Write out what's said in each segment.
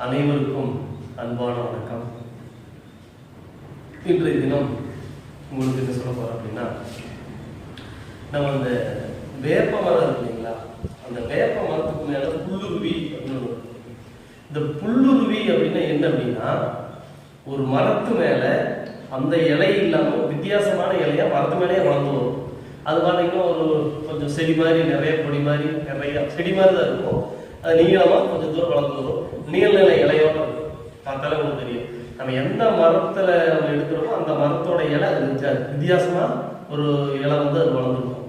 அனைவருக்கும் அன்பான வணக்கம். இன்றைய தினம் உங்களுக்கு என்ன சொல்ல போறோம் அப்படின்னா நம்ம அந்த வேப்ப மரம் இருக்கு இல்லைங்களா? அந்த வேப்ப மரத்துக்கு மேல புல்லுருவி அப்படின்னு இந்த புல்லுருவி அப்படின்னா என்ன அப்படின்னா ஒரு மரத்து மேல அந்த இலை இல்லாம வித்தியாசமான இலையா மரத்து மேலேயே வளர்ந்து வரும். அது பார்த்தீங்கன்னா ஒரு கொஞ்சம் செடி மாதிரி நிறைய பொடி மாதிரி நிறைய செடி மாதிரி தான் இருக்கும். அது நீளமா கொஞ்சம் தூரம் வளர்ந்து வரும். நீர்நிலை நில இலையோட பார்த்தாலே உங்களுக்கு தெரியும். நம்ம எந்த மரத்துல நம்ம எடுக்கிறோமோ அந்த மரத்தோட இலை அது வித்தியா- வித்தியாசமா ஒரு இலை வந்து அது வளர்ந்துருக்கும்.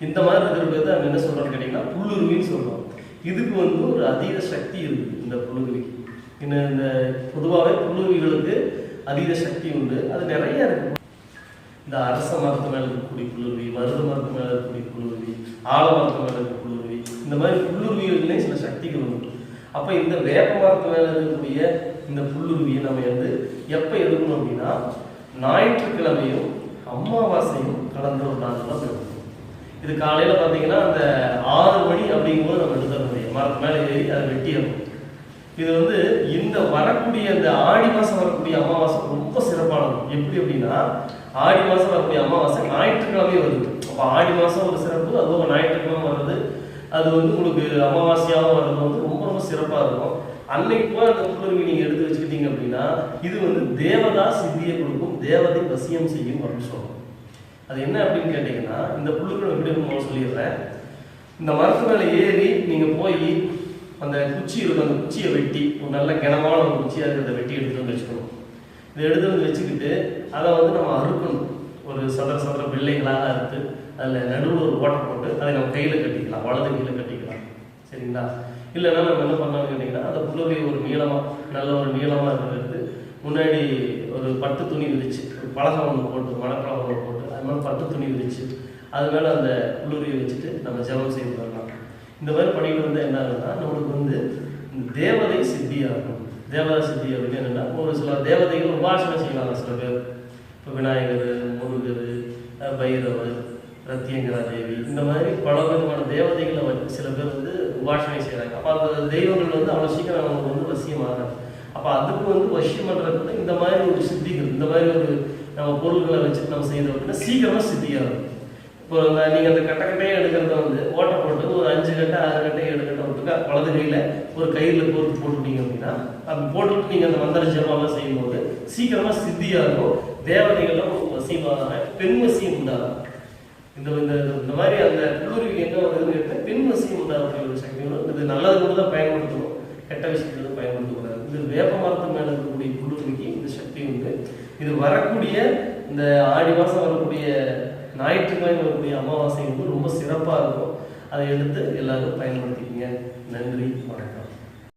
இந்த மாதிரி இருக்கிறது நம்ம என்ன சொல்றோம்னு கேட்டீங்கன்னா புல்லுருவின்னு சொல்றோம். இதுக்கு வந்து ஒரு அதீத சக்தி இருக்கு இந்த புல்லுருவிக்கு. இன்னும் இந்த பொதுவாகவே புல்லுருவிகளுக்கு அதீத சக்தி உண்டு. அது நிறைய இருக்கு. இந்த அரச மரத்து மேல இருக்கக்கூடிய புல்லுருவி மருது மரத்து மேல இருக்கக்கூடிய புல்லுருவி ஆல மரத்து மேல இருக்க இந்த மாதிரி புல்லுருவிகள்லேயும் சில சக்திகள் உண்டு. அப்போ இந்த வேப்ப மரத்து மேலே இருக்கக்கூடிய இந்த புல்லுருவியை நம்ம வந்து எப்போ எடுக்கணும் அப்படின்னா ஞாயிற்றுக்கிழமையும் அமாவாசையும் கடந்த ஒரு நாள் தான் எடுக்கணும். இது காலையில் பார்த்தீங்கன்னா அந்த ஆறு மணி அப்படிங்கும்போது நம்ம எழுத முடியும் மரத்து மேலே ஏறி அதை வெட்டிடணும். இது வந்து இந்த வரக்கூடிய இந்த ஆடி மாதம் வரக்கூடிய அமாவாசை ரொம்ப சிறப்பானது. எப்படி அப்படின்னா ஆடி மாதம் வரக்கூடிய அமாவாசை ஞாயிற்றுக்கிழமை வருது. அப்போ ஆடி மாதம் ஒரு சிறப்பு அதுவும் ஞாயிற்றுக்கிழமை அது வந்து உங்களுக்கு அமாவாசையாகவும் வர்றது வந்து ரொம்ப ரொம்ப சிறப்பாக இருக்கும். அன்னைக்கு போய் அந்த புல்லுருவி நீங்கள் எடுத்து வச்சுக்கிட்டீங்க அப்படின்னா இது வந்து தேவதா சித்தியை கொடுக்கும் தேவதை வசியம் செய்யும் அப்படின்னு சொல்றோம். அது என்ன அப்படின்னு கேட்டீங்கன்னா இந்த புல்லுருவி எப்படி இருக்கும் சொல்லிடுறேன். இந்த மரத்து மேலே ஏறி நீங்கள் போய் அந்த குச்சி இருக்கும் அந்த குச்சியை வெட்டி ஒரு நல்ல கனமான ஒரு குச்சியாக இருக்கிறத வெட்டி எடுத்து வந்து வச்சுக்கணும். இதை எடுத்து வந்து வச்சுக்கிட்டு அதை வந்து நம்ம அறுக்கணும். ஒரு சதுர சதுர பிள்ளைகளாக அறுத்து அதில் நடுவில் ஒரு ஓட்டை போட்டு அதை நம்ம கையில் கட்டிக்கலாம் வலது கையில் கட்டிக்கலாம். சரிங்களா? இல்லைன்னா நம்ம என்ன பண்ணலாம் கேட்டிங்கன்னா அந்த புல்லுவை ஒரு நீளமாக நல்ல ஒரு நீளமாக இருக்கிறது. முன்னாடி ஒரு பட்டு துணி விரிச்சு ஒரு பழகம் ஒன்று போட்டு மணப்பலகை ஒன்று போட்டு அது மாதிரி பட்டு துணி விரிச்சு அது மேலே அந்த புல்லுரியை வச்சுட்டு நம்ம ஜெபம் செய்து வரலாம். இந்த மாதிரி பண்ணிட்டு வந்தால் என்ன ஆகுதுன்னா நம்மளுக்கு வந்து தேவதை சித்தியாகும். தேவதை சித்தி அப்படின்னு என்னென்னா ஒரு சில தேவதைகள் உபாசனை செய்வாங்க சில பேர். இப்போ விநாயகர் முருகர் பைரவர் பிரத்யங்கரா தேவி இந்த மாதிரி பல விதமான தேவதைகளை வச்சு சில பேர் வந்து உபாசனை செய்கிறாங்க அப்போ அந்த தெய்வங்கள் வந்து அவ்வளோ சீக்கிரம் நமக்கு வந்து வசியமாகிறாங்க அப்போ அதுக்கு வந்து வசியம் பண்ணுறதுக்கு இந்த மாதிரி ஒரு சித்திகள் இந்த மாதிரி ஒரு நம்ம பொருள்களை வச்சுட்டு நம்ம செய்தோம் அப்படின்னா சீக்கிரமாக சித்தியாகும் இப்போ அந்த நீங்கள் அந்த கட்டை கட்டையை எடுக்கிறத வந்து ஓட்ட போட்டு ஒரு அஞ்சு கட்டை ஆறு கட்டை ஏழு கட்டை வலது கையில் ஒரு கயிறில் கோர்த்து போட்டுட்டீங்க அப்படின்னா அப்படி போட்டுட்டு நீங்கள் அந்த மந்திர ஜபம்லாம் செய்யும்போது சீக்கிரமாக சித்தியாகும். இருக்கும் தேவதைகள்லாம் வசியமாக பெண் வசியம் உண்டாகும். இந்த இந்த இந்த மாதிரி அந்த குளிர்வுக்கு என்ன வருதுன்னு கேட்டால் பெண் வசியம் உண்டாகக்கூடிய ஒரு சக்திகளும் இது நல்லது கூட தான் பயன்படுத்தணும். கெட்ட விஷயத்துல பயன்படுத்தக்கூடாது. இது வேப்ப மரத்து மேலே இருக்கக்கூடிய குளிர்வுக்கு இந்த சக்தி உண்டு. இது வரக்கூடிய இந்த ஆடி மாதம் வரக்கூடிய ஞாயிற்றுக்கிழமை வரக்கூடிய அமாவாசை வந்து ரொம்ப சிறப்பாக இருக்கும். அதை எடுத்து எல்லாரும் பயன்படுத்திக்கிங்க. நன்றி வணக்கம்.